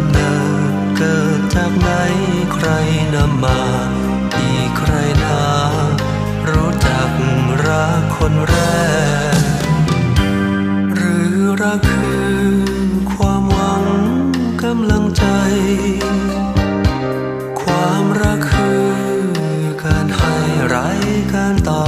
ำเนิดเกิดจากไหนใครนำมาที่ใครนารู้จักรักคนแรก หรือรักคือความหวังกำลังใจ ความรักคือการให้ไร้การตอบ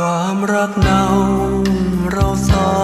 ความรักเนาเราสอง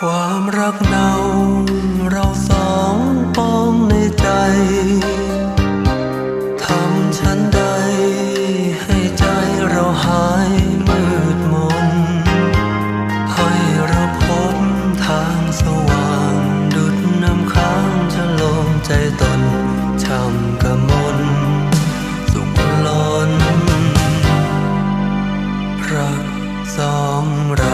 ความรักเราเราสองปองในใจทำฉันใดให้ใจเราหายมืดมน ให้เราพบทางสว่างดุดน้ำค้างจฉลมใจตนช่ำกระมนสุขล้นรักสองเรา